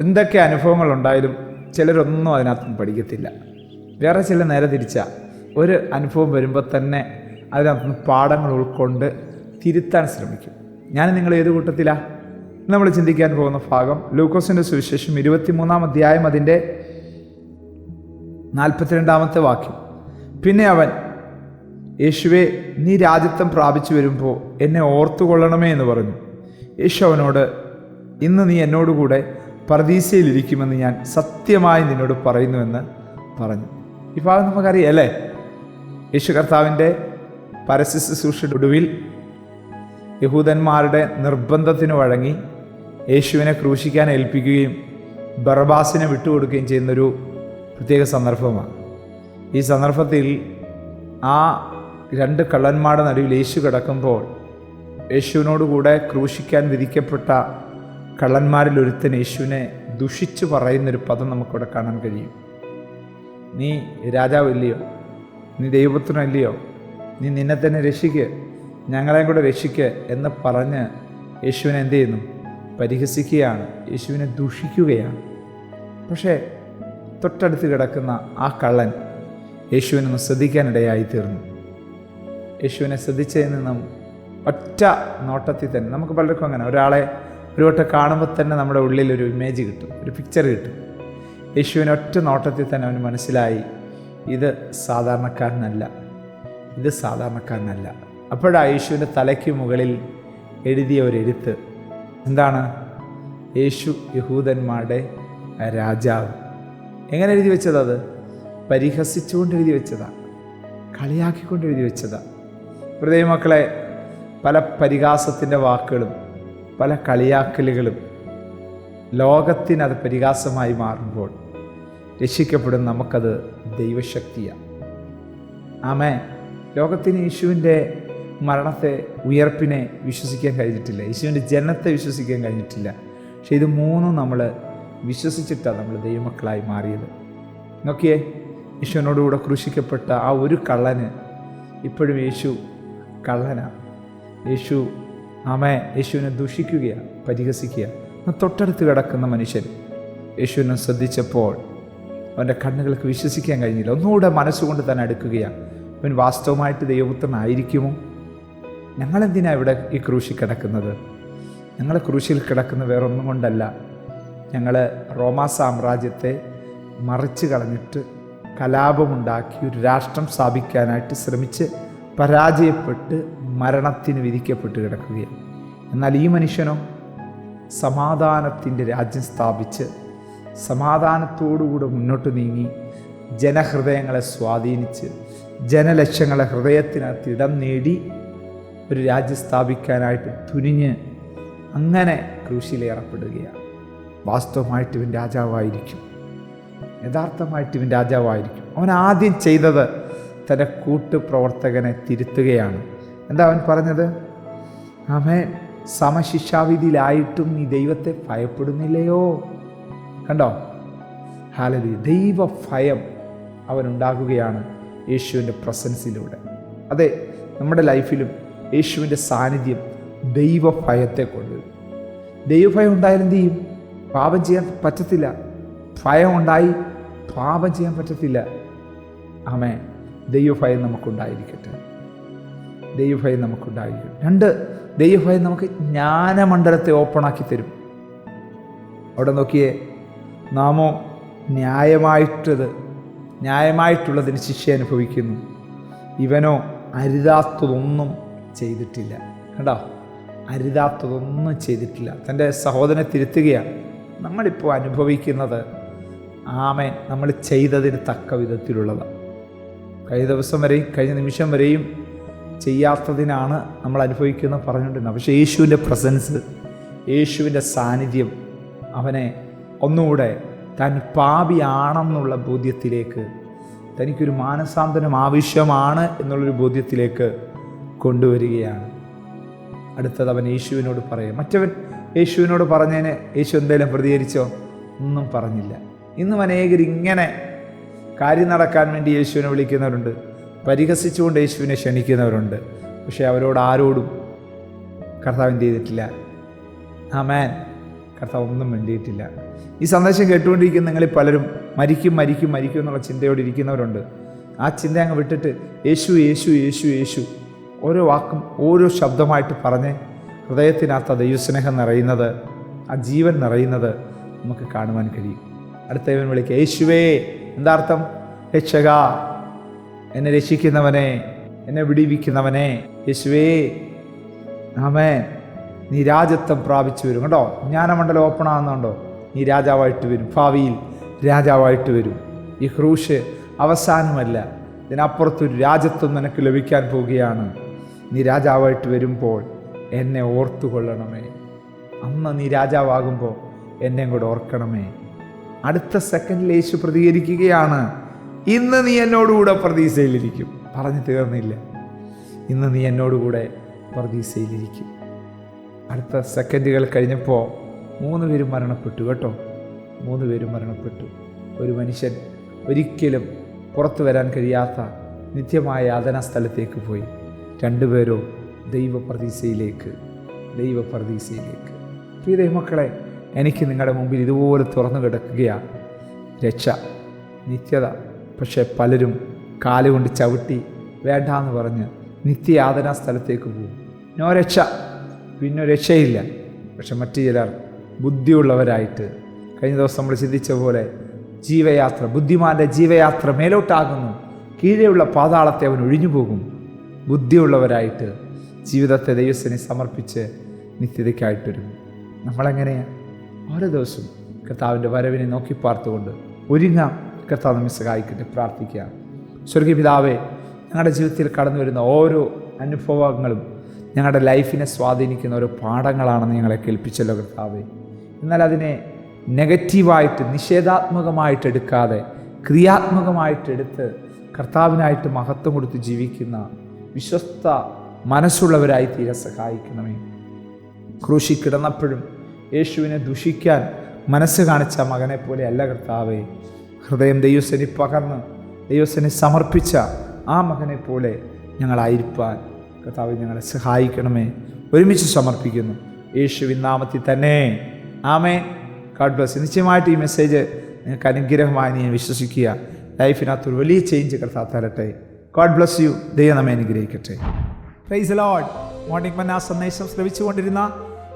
എന്തൊക്കെ അനുഭവങ്ങൾ ഉണ്ടായാലും ചിലരൊന്നും അതിനകത്ത് പഠിക്കത്തില്ല. വേറെ ചില നേരെ തിരിച്ച. ഒരു അനുഭവം വരുമ്പോൾ തന്നെ അതിനകത്ത് പാഠങ്ങൾ ഉൾക്കൊണ്ട് തിരുത്താൻ ശ്രമിക്കും. ഞാൻ നിങ്ങൾ ഏത് കൂട്ടത്തിലാണ് നമ്മൾ ചിന്തിക്കാൻ പോകുന്ന ഭാഗം ലൂക്കോസിന്റെ സുവിശേഷം ഇരുപത്തിമൂന്നാം അധ്യായം അതിന്റെ നാൽപ്പത്തിരണ്ടാമത്തെ വാക്യം. പിന്നെ അവൻ യേശുവെ നീ രാജ്യത്വം പ്രാപിച്ചു വരുമ്പോൾ എന്നെ ഓർത്തുകൊള്ളണമേ എന്ന് പറഞ്ഞു. യേശു അവനോട് ഇന്ന് നീ എന്നോടുകൂടെ പ്രതീക്ഷയിലിരിക്കുമെന്ന് ഞാൻ സത്യമായി നിന്നോട് പറയുന്നുവെന്ന് പറഞ്ഞു. ഈ ഭാഗം നമുക്കറിയാം അല്ലേ? യേശു കർത്താവിന്റെ പരസ്യ ശുശ്രൂഷയുടെ ഒടുവിൽ യഹൂദന്മാരുടെ നിർബന്ധത്തിന് വഴങ്ങി യേശുവിനെ ക്രൂശിക്കാൻ ഏൽപ്പിക്കുകയും ബർബാസിനെ വിട്ടുകൊടുക്കുകയും ചെയ്യുന്നൊരു പ്രത്യേക സന്ദർഭമാണ്. ഈ സന്ദർഭത്തിൽ ആ രണ്ട് കള്ളന്മാരുടെ നടുവിൽ യേശു കിടക്കുമ്പോൾ യേശുവിനോടുകൂടെ ക്രൂശിക്കാൻ വിധിക്കപ്പെട്ട കള്ളന്മാരിൽ ഒരുത്തൻ യേശുവിനെ ദുഷിച്ചു പറയുന്നൊരു പദം നമുക്കിവിടെ കാണാൻ കഴിയും. നീ രാജാവില്ലയോ? നീ ദൈവപുത്രനല്ലയോ? നീ നിന്നെ തന്നെ രക്ഷിക്ക് ഞങ്ങളെയും കൂടെ രക്ഷിക്ക് എന്ന് പറഞ്ഞ് യേശുവിനെ എന്ത് ചെയ്യുന്നു? പരിഹസിക്കുകയാണ്. യേശുവിനെ ദുഷിക്കുകയാണ്. പക്ഷേ തൊട്ടടുത്ത് കിടക്കുന്ന ആ കള്ളൻ യേശുവിനൊന്ന് ശ്രദ്ധിക്കാനിടയായി തീർന്നു യേശുവിനെ ശ്രദ്ധിച്ചതിൽ നിന്നും ഒറ്റ നോട്ടത്തിൽ തന്നെ നമുക്ക് പലർക്കും അങ്ങനെ ഒരാളെ ഒരു വട്ടം കാണുമ്പോൾ തന്നെ നമ്മുടെ ഉള്ളിൽ ഒരു ഇമേജ് കിട്ടും ഒരു പിക്ചർ കിട്ടും. യേശുവിന് ഒറ്റ നോട്ടത്തിൽ തന്നെ അവന് മനസ്സിലായി ഇത് സാധാരണക്കാരനല്ല ഇത് സാധാരണക്കാരനല്ല. അപ്പോഴാണ് യേശുവിന്റെ തലയ്ക്ക് മുകളിൽ എഴുതിയ ഒരു എഴുത്ത് എന്താണ്? യേശു യഹൂദന്മാരുടെ രാജാവ്. എങ്ങനെ എഴുതി വെച്ചതത് പരിഹസിച്ചുകൊണ്ട് എഴുതി വെച്ചതാണ് കളിയാക്കിക്കൊണ്ട് എഴുതി വെച്ചതാണ് ഹൃദയമക്കളെ പല പരിഹാസത്തിന്റെ വാക്കുകളും പല കളിയാക്കലുകളും ലോകത്തിനത് പരിഹാസമായി മാറുമ്പോൾ രക്ഷിക്കപ്പെടും നമുക്കത് ദൈവശക്തിയാണ്. ആമേ ലോകത്തിന് യേശുവിന്റെ മരണത്തെ ഉയർപ്പിനെ വിശ്വസിക്കാൻ കഴിഞ്ഞിട്ടില്ല. യേശുവിന്റെ ജനനത്തെ വിശ്വസിക്കാൻ കഴിഞ്ഞിട്ടില്ല. പക്ഷെ ഇത് മൂന്നും നമ്മൾ വിശ്വസിച്ചിട്ടാണ് നമ്മൾ ദൈവമക്കളായി മാറിയത്. നോക്കിയേ യേശുവിനോടുകൂടെ ക്രൂശിക്കപ്പെട്ട ആ ഒരു കള്ളന് ഇപ്പോഴും യേശു കള്ളനാണ്. യേശു ആമേ യേശുവിനെ ദൂഷിക്കുകയാണ് പരിഹസിക്കുക. തൊട്ടടുത്ത് കിടക്കുന്ന മനുഷ്യൻ യേശുവിനെ ശ്രദ്ധിച്ചപ്പോൾ അവന്റെ കണ്ണുകൾക്ക് വിശ്വസിക്കാൻ കഴിഞ്ഞില്ല. ഒന്നുകൂടെ മനസ്സുകൊണ്ട് തന്നെ അടുക്കുകയാണ്. അവൻ വാസ്തവമായിട്ട് ദൈവപുത്രനായിരിക്കുമോ? ഞങ്ങളെന്തിനാണ് ഇവിടെ ഈ ക്രൂശിൽ കിടക്കുന്നത്? ഞങ്ങൾ ക്രൂശിൽ കിടക്കുന്ന വേറൊന്നും കൊണ്ടല്ല. ഞങ്ങൾ റോമാ സാമ്രാജ്യത്തെ മറിച്ച് കളഞ്ഞിട്ട് കലാപമുണ്ടാക്കി ഒരു രാഷ്ട്രം സ്ഥാപിക്കാനായിട്ട് ശ്രമിച്ച് പരാജയപ്പെട്ട് മരണത്തിന് വിധിക്കപ്പെട്ട് കിടക്കുകയാണ്. എന്നാൽ ഈ മനുഷ്യനോ സമാധാനത്തിന്റെ രാജ്യം സ്ഥാപിച്ച് സമാധാനത്തോടുകൂടെ മുന്നോട്ട് നീങ്ങി ജനഹൃദയങ്ങളെ സ്വാധീനിച്ച് ജനലക്ഷ്യങ്ങളെ ഹൃദയത്തിനകത്ത് ഇടം നേടി ഒരു രാജ്യം സ്ഥാപിക്കാനായിട്ട് തുനിഞ്ഞ് അങ്ങനെ ക്രൂശിലേറപ്പെടുകയാണ് വാസ്തവമായിട്ട് ഇവൻ രാജാവായിരിക്കും. യഥാർത്ഥമായിട്ട് ഇവൻ രാജാവായിരിക്കും. അവൻ ആദ്യം ചെയ്തത് തന്റെ കൂട്ടുപ്രവർത്തകനെ തിരുത്തുകയാണ്. എന്താ അവൻ പറഞ്ഞത്? അവൻ സമശിക്ഷാവിധിയിലായിട്ടും നീ ദൈവത്തെ ഭയപ്പെടുന്നില്ലയോ? കണ്ടോ? ഹാലലി ദൈവ ഭയം അവനുണ്ടാകുകയാണ് യേശുവിന്റെ പ്രസൻസിലൂടെ. അതെ നമ്മുടെ ലൈഫിലും യേശുവിന്റെ സാന്നിധ്യം ദൈവ ദൈവഭയത്തെ കൊണ്ടുവരും ദൈവഭയം ഉണ്ടായാലും എന്ത് ചെയ്യും? പാപം ചെയ്യാൻ പറ്റത്തില്ല. ഭയം ഉണ്ടായി പാപം ചെയ്യാൻ പറ്റത്തില്ല. ആമേ ദൈവഭയം നമുക്കുണ്ടായിരിക്കട്ടെ. ദൈവഭയം നമുക്കുണ്ടായിരിക്കും. രണ്ട് ദൈവഭയം നമുക്ക് ജ്ഞാനമണ്ഡലത്തെ ഓപ്പണാക്കി തരും. അവിടെ നോക്കിയേ നാമോ ന്യായമായിട്ടത് ന്യായമായിട്ടുള്ളതിന് ശിക്ഷ അനുഭവിക്കുന്നു. ഇവനോ അരുതാത്തതൊന്നും ചെയ്തിട്ടില്ല. കണ്ടോ? അരുതാത്തതൊന്നും ചെയ്തിട്ടില്ല. തന്റെ സഹോദരനെ തിരുത്തുകയാണ്. നമ്മളിപ്പോൾ അനുഭവിക്കുന്നത് ആമേൻ. നമ്മൾ ചെയ്തതിന് തക്ക വിധത്തിലുള്ളതാണ്. കഴിഞ്ഞ ദിവസം വരെയും കഴിഞ്ഞ നിമിഷം വരെയും ചെയ്യാത്തതിനാണ് നമ്മൾ അനുഭവിക്കുന്ന പറഞ്ഞുകൊണ്ടിരുന്നത്. പക്ഷേ യേശുവിന്റെ പ്രസൻസ് യേശുവിന്റെ സാന്നിധ്യം അവനെ ഒന്നുകൂടെ താൻ പാപിയാണെന്നുള്ള ബോധ്യത്തിലേക്ക് തനിക്കൊരു മാനസാന്തരം ആവശ്യമാണ് എന്നുള്ളൊരു ബോധ്യത്തിലേക്ക് കൊണ്ടുവരികയാണ്. അടുത്തത് അവൻ യേശുവിനോട് പറയും മറ്റവൻ യേശുവിനോട് പറഞ്ഞതിന് യേശു എന്തെങ്കിലും പ്രതികരിച്ചോ? ഒന്നും പറഞ്ഞില്ല. ഇന്നും അനേകർ ഇങ്ങനെ കാര്യം നടക്കാൻ വേണ്ടി യേശുവിനെ വിളിക്കുന്നവരുണ്ട്. പരിഹസിച്ചുകൊണ്ട് യേശുവിനെ ക്ഷണിക്കുന്നവരുണ്ട്. പക്ഷേ അവരോട് ആരോടും കർത്താവ് എന്ത് ചെയ്തിട്ടില്ല. ആമേൻ. കർത്താവ് ഒന്നും വേണ്ടിയിട്ടില്ല ഈ സന്ദേശം കേട്ടുകൊണ്ടിരിക്കുന്ന നിങ്ങളിൽ പലരും മരിക്കും മരിക്കും മരിക്കും എന്നുള്ള ചിന്തയോടെ ഇരിക്കുന്നവരുണ്ട്. ആ ചിന്ത അങ്ങ് വിട്ടിട്ട് യേശു യേശു യേശു യേശു ഓരോ വാക്കും ഓരോ ശബ്ദമായിട്ട് പറഞ്ഞ് ഹൃദയത്തിനകത്ത് ദൈവസ്നേഹം നിറയുന്നത് ആ ജീവൻ നിറയുന്നത് നമുക്ക് കാണുവാൻ കഴിയും. അടുത്തവൻ വിളിക്കുക യേശുവേ എന്താർത്ഥം? രക്ഷക എന്നെ രക്ഷിക്കുന്നവനെ എന്നെ വിടിവിക്കുന്നവനെ യേശുവേ ആമേൻ. നീ രാജത്വം പ്രാപിച്ചു വരും. കേട്ടോ ജ്ഞാനമണ്ഡലം ഓപ്പൺ ആകുന്നുണ്ടോ നീ രാജാവായിട്ട് വരും. ഭാവിയിൽ രാജാവായിട്ട് വരും. ഈ ക്രൂശ് അവസാനമല്ല. ഇതിനപ്പുറത്തൊരു രാജത്വം നിനക്ക് ലഭിക്കാൻ പോവുകയാണ്. നീ രാജാവായിട്ട് വരുമ്പോൾ എന്നെ ഓർത്തുകൊള്ളണമേ. അന്ന് നീ രാജാവാകുമ്പോൾ എന്നെ കൂടെ ഓർക്കണമേ. അടുത്ത സെക്കൻഡിൽ യേശു പ്രതികരിക്കുകയാണ്. ഇന്ന് നീ എന്നോടുകൂടെ പ്രതീക്ഷയിലിരിക്കും. പറഞ്ഞു തീർന്നില്ല. ഇന്ന് നീ എന്നോടുകൂടെ പ്രതീക്ഷയിലിരിക്കും. അടുത്ത സെക്കൻഡുകൾ കഴിഞ്ഞപ്പോൾ മൂന്ന് പേരും മരണപ്പെട്ടു കേട്ടോ. മൂന്ന് പേരും മരണപ്പെട്ടു. ഒരു മനുഷ്യൻ ഒരിക്കലും പുറത്തു വരാൻ കഴിയാത്ത നിത്യമായ യാതനാ സ്ഥലത്തേക്ക് പോയി രണ്ടുപേരോ ദൈവപ്രതീക്ഷയിലേക്ക് ദൈവപ്രതീക്ഷയിലേക്ക്. പ്രിയ ദൈവമക്കളെ എനിക്ക് നിങ്ങളുടെ മുമ്പിൽ ഇതുപോലെ തുറന്നു കിടക്കുകയാണ് രക്ഷ നിത്യത. പക്ഷേ പലരും കാലുകൊണ്ട് ചവിട്ടി വേണ്ടാന്ന് പറഞ്ഞ് നിത്യയാതനാ സ്ഥലത്തേക്ക് പോകും. നോ രക്ഷ. പിന്നെ രക്ഷയില്ല. പക്ഷെ മറ്റു ചിലർ ബുദ്ധിയുള്ളവരായിട്ട്. കഴിഞ്ഞ ദിവസം നമ്മൾ ചിന്തിച്ച പോലെ ജീവയാത്ര ബുദ്ധിമാന്റെ ജീവയാത്ര മേലോട്ടാകുന്നു. കീഴെയുള്ള പാതാളത്തെ അവൻ ഒഴിഞ്ഞു പോകും. ബുദ്ധിയുള്ളവരായിട്ട് ജീവിതത്തെ ദൈവസ്ഥനെ സമർപ്പിച്ച് നിത്യതയ്ക്കായിട്ട് വരും. നമ്മളെങ്ങനെയാണ് ഓരോ ദിവസവും കർത്താവിന്റെ വരവിനെ നോക്കി പാർത്തുകൊണ്ട് ഒരുങ്ങ. കർത്താവ് നമ്മെ സഹായിക്കട്ടെ പ്രാർത്ഥിക്കുക സ്വർഗീയ പിതാവേ ഞങ്ങളുടെ ജീവിതത്തിൽ കടന്നു വരുന്ന ഓരോ അനുഭവങ്ങളും ഞങ്ങളുടെ ലൈഫിനെ സ്വാധീനിക്കുന്ന ഓരോ പാഠങ്ങളാണെന്ന് ഞങ്ങളെ കേൾപ്പിച്ചല്ലോ കർത്താവേ. എന്നാൽ അതിനെ നെഗറ്റീവായിട്ട് നിഷേധാത്മകമായിട്ട് എടുക്കാതെ ക്രിയാത്മകമായിട്ട് എടുത്ത് കർത്താവിനായിട്ട് മഹത്വം കൊടുത്ത് ജീവിക്കുന്ന വിശ്വസ്ത മനസ്സുള്ളവരായി തീരെ സഹായിക്കണമേ. ക്രൂശി കിടന്നപ്പോഴും യേശുവിനെ ദുഷിക്കാൻ മനസ്സ് കാണിച്ച മകനെ പോലെ അല്ല കർത്താവേ. ഹൃദയം ദൈവസനി പകർന്ന് ദൈവസനി സമർപ്പിച്ച ആ മകനെ പോലെ ഞങ്ങളായിരിക്കാൻ കർത്താവ് ഞങ്ങളെ സഹായിക്കണമേ. ഒരുമിച്ച് സമർപ്പിക്കുന്നു. യേശുവിൻ നാമത്തിൽ തന്നെ. ആമേ ഗാഡ് ബ്ലസ് നിശ്ചയമായിട്ട് ഈ മെസ്സേജ് നിങ്ങൾക്ക് അനുഗ്രഹമായി നീ വിശ്വസിക്കുക. ലൈഫിനകത്തൊരു വലിയ ചേഞ്ച് കർത്താവ് തരട്ടെ. ഗോഡ് ബ്ലസ് യു ദൈവ നമ്മെ അനുഗ്രഹിക്കട്ടെ. പ്രൈസ് ലോഡ് മോർണിംഗ് മന്ന സന്ദേശം ശ്രവിച്ചുകൊണ്ടിരുന്ന